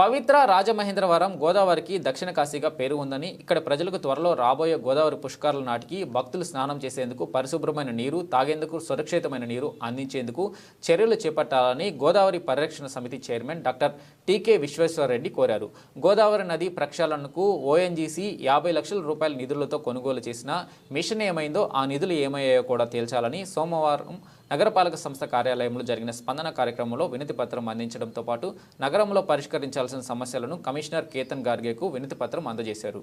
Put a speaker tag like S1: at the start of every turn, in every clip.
S1: పవిత్ర రాజమహేంద్రవరం గోదావరికి దక్షిణ కాశీగా పేరు ఉందని ఇక్కడ ప్రజలకు త్వరలో రాబోయే గోదావరి పుష్కరాల నాటికి భక్తులు స్నానం చేసేందుకు పరిశుభ్రమైన నీరు తాగేందుకు సురక్షితమైన నీరు అందించేందుకు చర్యలు చేపట్టాలని గోదావరి పరిరక్షణ సమితి చైర్మన్ డాక్టర్ టీకే విశ్వేశ్వరరెడ్డి కోరారు. గోదావరి నది ప్రక్షాళనకు ఓఎన్జీసీ యాభై లక్షల రూపాయల నిధులతో కొనుగోలు చేసిన మిషన్ ఏమైందో ఆ నిధులు ఏమయ్యాయో కూడా తేల్చాలని సోమవారం నగరపాలక సంస్థ కార్యాలయంలో జరిగిన స్పందన కార్యక్రమంలో వినతి పత్రం అందించడంతో పాటు నగరంలో పరిష్కరించాల్సిన సమస్యలను కమిషనర్ కేతన్ గార్గేకు వినతి పత్రం అందజేశారు.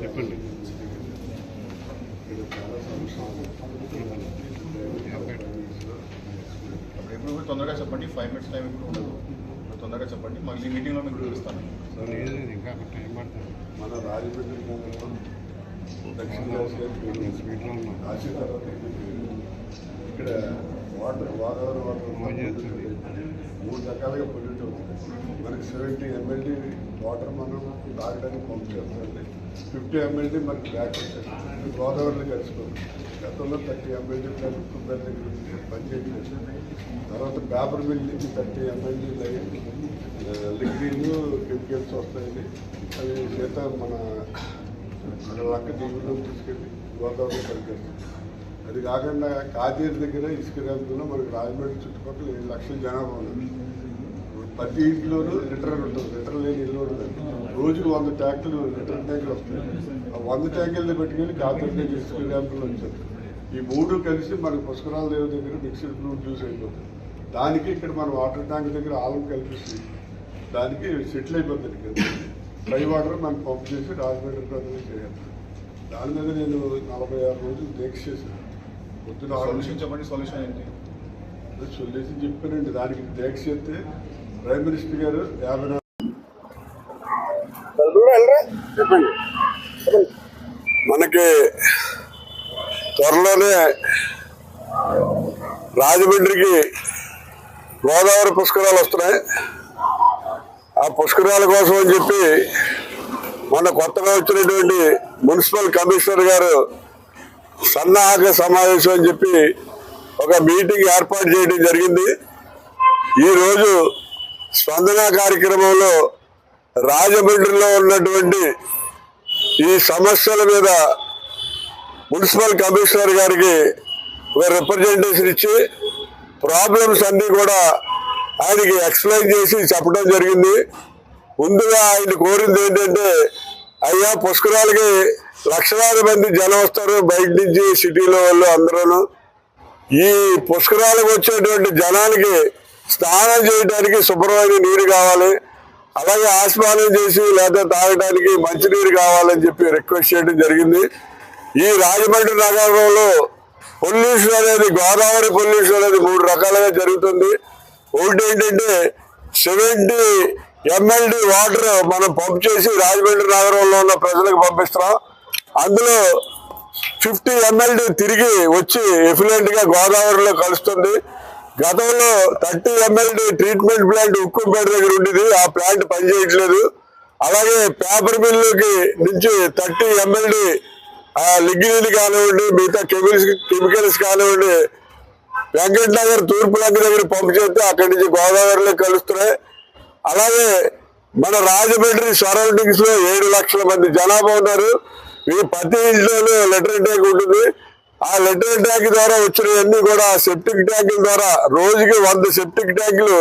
S2: చెప్పండి
S3: అప్పుడు ఎప్పుడు కూడా తొందరగా చెప్పండి ఫైవ్ మినిట్స్ టైం ఇప్పుడు ఉండదు. మీరు తొందరగా చెప్పండి మళ్ళీ మీటింగ్లో మీకు చూపిస్తాను.
S2: లేదు లేదు, ఇంకా టైం పడుతుంది.
S4: మన రాజమండ్రి ఇక్కడ వాటర్ వాటర్
S2: చేస్తుంది.
S4: మూడు రకాలుగా పొల్యూట్ అవుతుంది. మనకి సెవెంటీ ఎంఎల్డీ వాటర్ మనం తాగడానికి పంప్ చేస్తుంది ఫిఫ్టీ ఎంఎల్డీ మనకి బ్యాక్ వచ్చేస్తుంది. గోదావరిలో కలిసిపోతుంది గతంలో థర్టీ ఎంఎల్డీ కుబ్బెర్ దగ్గర పనిచేయట్లేదు తర్వాత పేపర్ మిల్ నుంచి thirty MLD line liquid chemicals వస్తాయండి అవి చేత మన మన లక్క దీవుల్లో తీసుకెళ్ళి గోదావరిలో కలిపేస్తాం అది కాకుండా కాతీరు దగ్గర ఇసుక ర్యాంపులో మనకి రాజమండ్రి చుట్టుపక్కల ఏడు లక్షల జనాభా ఉంది. ప్రతి ఇంట్లోనూ లిటర్ ఉంటుంది. లిటర్ లేని ఇల్లు ఉంటుంది రోజుకు వంద ట్యాంకులు లిటర్ ట్యాంకులు వస్తాయి. ఆ వంద ట్యాంకులు పెట్టుకెళ్ళి కాతీరు దగ్గర ఇసుక ర్యాంపులో వచ్చారు ఈ మూడు కలిసి మన పుష్కరాల దేవి దగ్గర మిక్స్డ్ ఫ్రూట్ జ్యూస్ అయిపోతుంది. దానికి ఇక్కడ మన వాటర్ ట్యాంక్ దగ్గర ఆలం కల్పిస్తుంది. దానికి సెటిల్ అయిపోతుంది ఇక్కడ. డ్రై వాటర్ మనం పంప్ చేసి రాజమండ్రి ప్రజలు చేయాలి. దాని మీద నేను నలభై ఆరు రోజులు దీక్ష చేశాను. పొద్దున
S3: సొల్యూషన్ చెప్పండి సొల్యూషన్ ఏంటి?
S4: సొల్యూషన్ చెప్పానండి. దానికి దీక్ష చేస్తే ప్రైమ్ మినిస్టర్ గారు యాభై మనకి త్వరలోనే రాజమండ్రికి గోదావరి పుష్కరాలు వస్తున్నాయి ఆ పుష్కరాల కోసం అని చెప్పి మొన్న కొత్తగా వచ్చినటువంటి మున్సిపల్ కమిషనర్ గారు సన్నాహక సమావేశం అని చెప్పి ఒక మీటింగ్ ఏర్పాటు చేయడం జరిగింది. ఈరోజు స్పందన కార్యక్రమంలో రాజమండ్రిలో ఉన్నటువంటి ఈ సమస్యల మీద మున్సిపల్ కమిషనర్ గారికి ఒక రిప్రజెంటేషన్ ఇచ్చి ప్రాబ్లమ్స్ అన్నీ కూడా ఆయనకి ఎక్స్ప్లెయిన్ చేసి చెప్పడం జరిగింది. ముందుగా ఆయన కోరింది ఏంటంటే అయ్యా పుష్కరాలకి లక్షలాది మంది జనం వస్తారు బయట నుంచి సిటీలో వాళ్ళు అందరూ ఈ పుష్కరాలకు వచ్చేటువంటి జనానికి స్నానం చేయడానికి శుభ్రమైన నీరు కావాలి. అలాగే ఆస్మానం చేసి లేదా తాగడానికి మంచినీరు కావాలని చెప్పి రిక్వెస్ట్ చేయడం జరిగింది. ఈ రాజమండ్రి నగరంలో పొల్యూషన్ అనేది గోదావరి పొల్యూషన్ అనేది మూడు రకాలుగా జరుగుతుంది. ఒకటి ఏంటంటే సెవెంటీ ఎంఎల్డి వాటర్ మనం పంప్ చేసి రాజమండ్రి నగరంలో ఉన్న ప్రజలకు పంపిస్తున్నాం. అందులో ఫిఫ్టీ ఎంఎల్డి తిరిగి వచ్చి ఎఫిలెంట్గా గోదావరిలో కలుస్తుంది. గతంలో thirty MLD treatment plant Ukkumpeta దగ్గర ఉండేది. ఆ ప్లాంట్ పనిచేయట్లేదు. అలాగే పేపర్ మిల్లుకి నుంచి థర్టీ ఎంఎల్డి లిగ్నిన్ కానివ్వండి మిగతా కెమికల్స్ కెమికల్స్ కానివ్వండి వెంకట నగర్ తూర్పు లంక దగ్గర పంపు చేస్తే అక్కడి నుంచి గోదావరిలో కలుస్తున్నాయి. అలాగే మన రాజమండ్రి సరౌండింగ్స్లో ఏడు లక్షల మంది జనాభా ఉన్నారు. ఈ ప్రతి ఇంట్లోనూ లెటర్ ట్యాంక్ ఉంటుంది. ఆ లెటర్ ట్యాంక్ ద్వారా వచ్చినవన్నీ కూడా సెప్టిక్ ట్యాంకుల ద్వారా రోజుకి వంద సెప్టిక్ ట్యాంకులు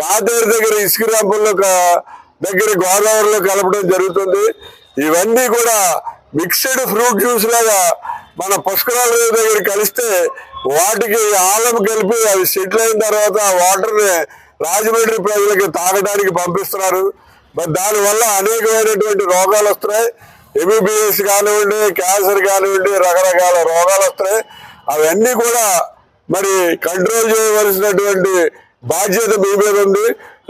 S4: కాదేరు దగ్గర ఇసుక ర్యాంపుల్లో దగ్గర గోదావరిలో కలపడం జరుగుతుంది. ఇవన్నీ కూడా మిక్స్డ్ ఫ్రూట్ జ్యూస్ లాగా మన పుష్కరాల దగ్గర కలిస్తే వాటికి ఆలం కలిపి అవి సెటిల్ అయిన తర్వాత ఆ వాటర్ని రాజమండ్రి ప్రజలకి తాగడానికి పంపిస్తున్నారు. మరి దానివల్ల అనేకమైనటువంటి రోగాలు వస్తున్నాయి. ఎంబీబీఎస్ కానివ్వండి క్యాన్సర్ కానివ్వండి రకరకాల రోగాలు వస్తాయి అవన్నీ కూడా మరి కంట్రోల్ చేయవలసినటువంటి బాధ్యత మీ మీద ఉంది.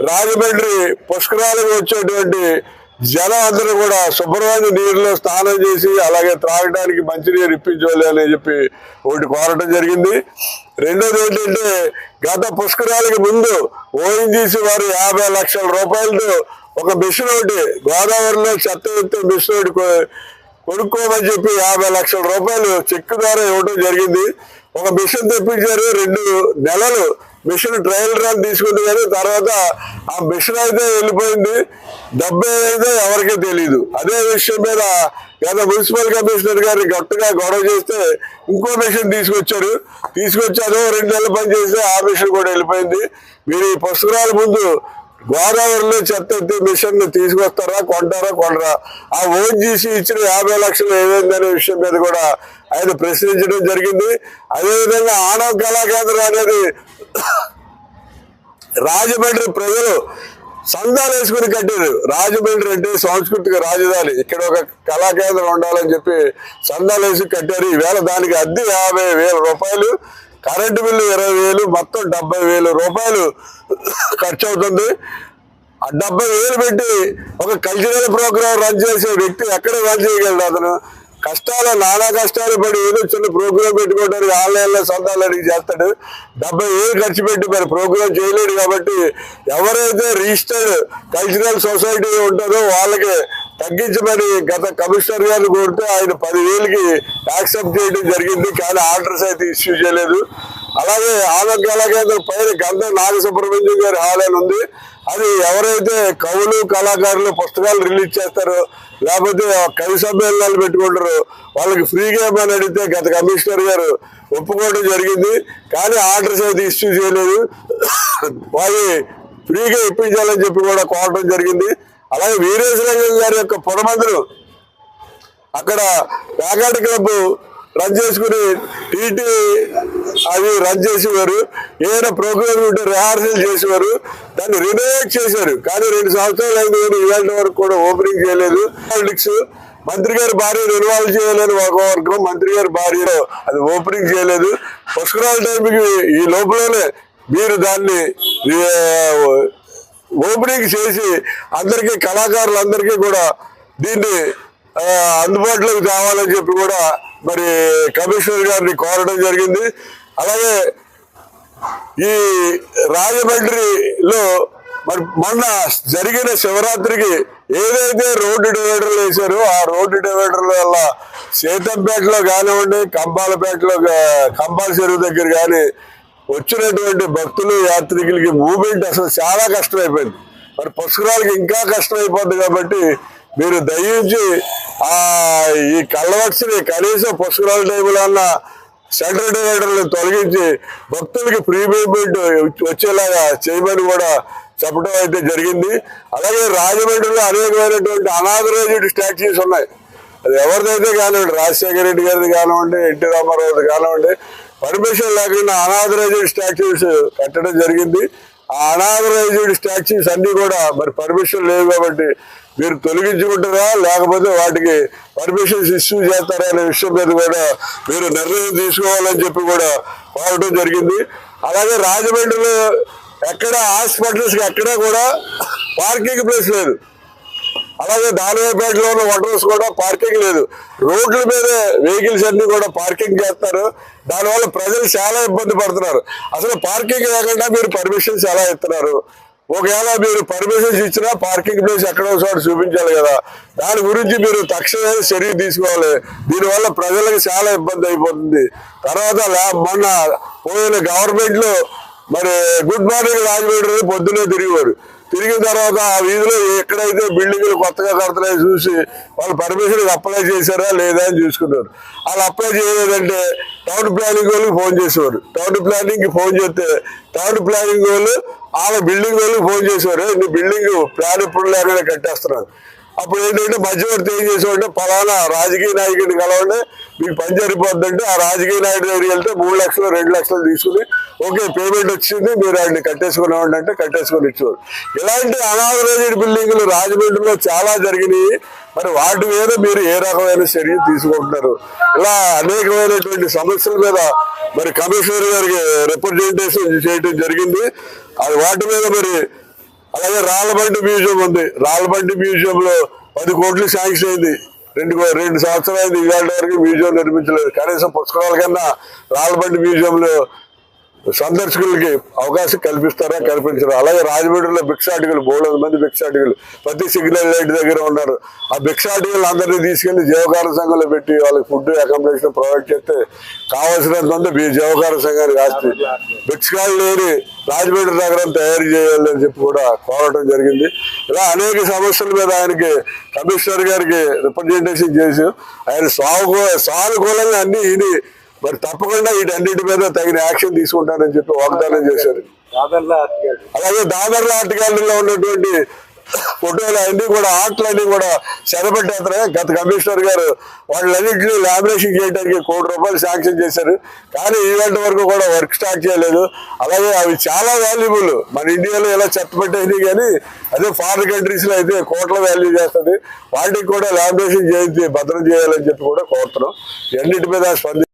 S4: రాజమండ్రి పుష్కరాలకు వచ్చేటువంటి జనం అందరూ కూడా శుభ్రమైన నీరులో స్నానం చేసి అలాగే త్రాగడానికి మంచినీరు ఇప్పించాలి అని చెప్పి ఒకటి కోరటం జరిగింది. రెండోది ఏంటంటే గత పుష్కరాలకి ముందు ఓఎన్జీసీ వారు యాభై లక్షల రూపాయలతో ఒక మిషన్ ఒకటి గోదావరిలో చెత్త ఎత్తే మిషన్ ఒకటి కొనుక్కోమని చెప్పి యాభై లక్షల రూపాయలు చెక్ ద్వారా ఇవ్వడం జరిగింది. ఒక మిషన్ తెప్పించారు రెండు నెలలు మిషన్ ట్రయల్ రన్ తీసుకుంది కానీ తర్వాత ఆ మిషన్ అయితే వెళ్ళిపోయింది. డబ్బే అయితే ఎవరికీ తెలియదు అదే విషయం మీద గత మున్సిపల్ కమిషనర్ గారిని గట్టిగా గొడవ చేస్తే ఇంకో మిషన్ తీసుకొచ్చారు. తీసుకొచ్చారు రెండు నెలలు పని చేస్తే ఆ మిషన్ కూడా వెళ్ళిపోయింది. మీరు ఈ పుస్తకాల ముందు గోదావరిలో చెత్త ఎత్తే మిషన్ తీసుకొస్తారా కొంటారా కొనరా? ఆ ఓన్ ఇచ్చిన యాభై లక్షలు ఏమైందనే విషయం మీద కూడా ఆయన ప్రశ్నించడం జరిగింది. అదేవిధంగా ఆనవ కళాకేంద్రం అనేది రాజమండ్రి ప్రజలు సందాలు వేసుకుని కట్టారు. రాజమండ్రి అంటే సాంస్కృతిక రాజధాని. ఇక్కడ ఒక కళాకేంద్రం ఉండాలని చెప్పి సందాలు వేసి కట్టారు. ఈవేళ దానికి అద్దె యాభై వేల రూపాయలు కరెంటు బిల్లు ఇరవై వేలు మొత్తం డెబ్బై వేలు రూపాయలు ఖర్చు అవుతుంది. ఆ డెబ్బై వేలు పెట్టి ఒక కల్చరల్ ప్రోగ్రామ్ రన్ చేసే వ్యక్తి ఎక్కడ రన్ చేయగలడు అతను? కష్టాలు నానా కష్టాలు పడి ఏదో చిన్న ప్రోగ్రామ్ పెట్టుకోవడానికి ఆన్లైన్లో సొంతాలు అడిగి చేస్తాడు. డెబ్బై వేలు ఖర్చు పెట్టి మరి ప్రోగ్రామ్ చేయలేడు కాబట్టి ఎవరైతే రిజిస్టర్డ్ కల్చరల్ సొసైటీ ఉంటుందో వాళ్ళకి తగ్గించమని గత కమిషనర్ గారు కోరితే ఆయన పదివేలకి యాక్సెప్ట్ చేయడం జరిగింది. కానీ ఆర్డర్స్ అయితే ఇష్యూ చేయలేదు. అలాగే ఆరోగ్య కళా కేంద్రం పైన గంధ నాగసుబ్రహ్మణ్యం గారి హాల్ అని ఉంది. అది ఎవరైతే కవులు కళాకారులు పుస్తకాలు రిలీజ్ చేస్తారో లేకపోతే కవి సమ్మేళనాలు పెట్టుకుంటారో వాళ్ళకి ఫ్రీగా ఏమని అడిగితే గత కమిషనర్ గారు ఒప్పుకోవడం జరిగింది. కానీ ఆర్డర్స్ అయితే ఇష్యూ చేయలేదు. వాళ్ళు ఫ్రీగా ఇప్పించాలని చెప్పి కూడా కోరడం జరిగింది. అలాగే వీరేశలింగం గారి యొక్క పొడమందులు అక్కడ ప్యాకాట్ క్లబ్ రన్ చేసుకుని టీటీ అవి రన్ చేసేవారు. ఏదైనా ప్రోగ్రామ్ ఉంటే రిహార్సల్ చేసేవారు. దాన్ని రినోవేట్ చేశారు. కానీ రెండు సంవత్సరాలు అయింది కానీ ఇవాళ వరకు కూడా ఓపెనింగ్ చేయలేదు. పాలిటిక్స్ మంత్రి గారి భార్యను ఇన్వాల్వ్ చేయాలని ఒక వర్గం మంత్రి గారి భార్యలో అది ఓపెనింగ్ చేయలేదు. పుష్కరాల టైంకి ఈ లోపలనే మీరు దాన్ని ఓపెనింగ్ చేసి అందరికీ కళాకారులందరికీ కూడా దీన్ని అందుబాటులోకి తేవాలని చెప్పి కూడా మరి కమిషనర్ గారిని కోరడం జరిగింది. అలాగే ఈ రాజమండ్రిలో మరి మొన్న జరిగిన శివరాత్రికి ఏదైతే రోడ్డు డివైడర్లు వేశారో ఆ రోడ్డు డివైడర్ల వల్ల సీతంపేటలో కానివ్వండి కంబాలపేటలో కంబాల చెరువు దగ్గర కానీ వచ్చినటువంటి భక్తులు యాత్రికులకి మూమెంట్ అసలు చాలా కష్టమైపోయింది. మరి పుష్కరాలకి ఇంకా కష్టమైపోద్ది కాబట్టి మీరు దయించి ఆ ఈ కళ్ళవట్స్ని కనీసం పుష్కరాల టైంలో అన్న సెంట్రల్ డివైడర్లను తొలగించి భక్తులకి ఫ్రీ మూవ్మెంట్ వచ్చేలాగా చేయమని కూడా చెప్పడం అయితే జరిగింది. అలాగే రాజమండ్రిలో అనేకమైనటువంటి అనాథరైజ్డ్ స్టాచ్యూస్ ఉన్నాయి. అది ఎవరిదైతే కానివ్వండి రాజశేఖర రెడ్డి గారిది కానివ్వండి ఎన్టీ రామారావుది కానివ్వండి పర్మిషన్ లేకుండా అనాథరైజ్డ్ స్టాచ్యూస్ కట్టడం జరిగింది. ఆ అనాథరైజ్డ్ స్టాచ్యూస్ అన్నీ కూడా మరి పర్మిషన్ లేవు కాబట్టి మీరు తొలగించుకుంటారా? లేకపోతే వాటికి పర్మిషన్స్ ఇష్యూ చేస్తారా అనే విషయం మీద కూడా మీరు నిర్ణయం తీసుకోవాలని చెప్పి కూడా కోరడం జరిగింది. అలాగే రాజమండ్రిలో ఎక్కడ హాస్పిటల్స్కి ఎక్కడా కూడా పార్కింగ్ ప్లేస్ లేదు. అలాగే దానివేపేటలో ఉన్న హోటల్స్ కూడా పార్కింగ్ లేదు. రోడ్ల మీద వెహికల్స్ అన్ని కూడా పార్కింగ్ చేస్తారు. దానివల్ల ప్రజలు చాలా ఇబ్బంది పడుతున్నారు. అసలు పార్కింగ్ లేకుండా మీరు పర్మిషన్స్ ఎలా ఇస్తున్నారు. ఒకవేళ మీరు పర్మిషన్స్ ఇచ్చినా పార్కింగ్ ప్లేస్ ఎక్కడో చూపించాలి కదా. దాని గురించి మీరు తక్షణమే చర్య తీసుకోవాలి. దీనివల్ల ప్రజలకు చాలా ఇబ్బంది అయిపోతుంది. తర్వాత లా- మొన్న పోయిన గవర్నమెంట్లో మరి గుడ్ మార్నింగ్ రాజమండ్రి పొద్దునే తిరిగేవారు. తిరిగిన తర్వాత ఆ వీధిలో ఎక్కడైతే బిల్డింగ్లు కొత్తగా కడుతున్నాయో చూసి వాళ్ళు పర్మిషన్ అప్లై చేశారా లేదా అని చూసుకున్నారు. వాళ్ళు అప్లై చేయలేదంటే టౌన్ ప్లానింగ్ వాళ్ళకి ఫోన్ చేసేవారు. టౌన్ ప్లానింగ్కి ఫోన్ చేస్తే టౌన్ ప్లానింగ్ వాళ్ళు వాళ్ళ బిల్డింగ్ వాళ్ళకి ఫోన్ చేసేవారు. నీ బిల్డింగ్ ప్లాన్ ఇప్పుడు లేకుండా కట్టేస్తున్నారు. అప్పుడు ఏంటంటే మధ్యవర్తి ఏం చేసేవాడంటే పలానా రాజకీయ నాయకుడిని కలవండి మీకు పని సరిపోద్దంటే ఆ రాజకీయ నాయకుడి దగ్గరికి వెళ్తే మూడు లక్షలు రెండు లక్షలు తీసుకుని ఓకే పేమెంట్ వచ్చింది మీరు ఆయన్ని కట్టేసుకున్నామండి అంటే కట్టేసుకొని ఇచ్చేవారు. ఇలాంటి అనాథరైజ్డ్ బిల్డింగ్లు రాజమండ్రిలో చాలా జరిగినాయి. మరి వాటి మీద మీరు ఏ రకమైన చర్య తీసుకుంటున్నారు? ఇలా అనేకమైనటువంటి సమస్యల మీద మరి కమిషనర్ గారికి రిప్రజెంటేషన్ చేయడం జరిగింది. అది వాటి మీద మరి అలాగే రాళ్ళబండి మ్యూజియం ఉంది. రాళ్ళబండి మ్యూజియం లో పది కోట్లు శాంక్షన్ అయింది. రెండు రెండు సంవత్సరాలు ఇవాళ వరకు మ్యూజియం నిర్మించలేదు. కనీసం పుస్తకాల కన్నా రాళ్ళబండి మ్యూజియం లో సందర్శకులకి అవకాశం కల్పిస్తారా కల్పించరా? అలాగే రాజమండ్రిలో భిక్షాటికలు బోళ్ళ మంది భిక్షాటికలు ప్రతి సిగ్నల్ లైట్ దగ్గర ఉన్నారు. ఆ భిక్షాటికలు అందరినీ తీసుకెళ్ళి జీవకార సంఘంలో పెట్టి వాళ్ళకి ఫుడ్ అకామిడేషన్ ప్రొవైడ్ చేస్తే కావాల్సినంత ఉంది మీ జీవకార సంఘానికి ఆస్తి. భిక్షకాలు లేని రాజమండ్రి నగరం తయారు చేయాలని చెప్పి కూడా కోరటం జరిగింది. ఇలా అనేక సమస్యల మీద ఆయనకి కమిషనర్ గారికి రిప్రజెంటేషన్ చేసి ఆయన సాగు సానుకూలంగా అన్ని ఇది మరి తప్పకుండా వీటన్నిటి మీద తగిన యాక్షన్ తీసుకుంటానని చెప్పి వాగ్దానం చేశారు. అలాగే దాదర్ల ఆర్ట్ గ్యాలరీలో ఉన్నటువంటి ఫోటోలు అన్ని కూడా ఆర్ట్లు అన్ని కూడా చెరబెట్టేస్తారే గత కమిషనర్ గారు వాళ్ళన్నింటినీ లామినేషన్ చేయడానికి కోటి రూపాయలు శాంక్షన్ చేశారు. కానీ ఈవెంట్ వరకు కూడా వర్క్ స్టార్ట్ చేయలేదు. అలాగే అవి చాలా వాల్యుబుల్ మన ఇండియాలో ఇలా చెత్త పెట్టేది కానీ అదే ఫారిన్ కంట్రీస్లో అయితే కోట్ల వాల్యూ చేస్తుంది. వాటికి కూడా లామినేషన్ చేయించి భద్రం చేయాలని చెప్పి కూడా కోరుతున్నాం. ఇవన్నిటి మీద స్పంది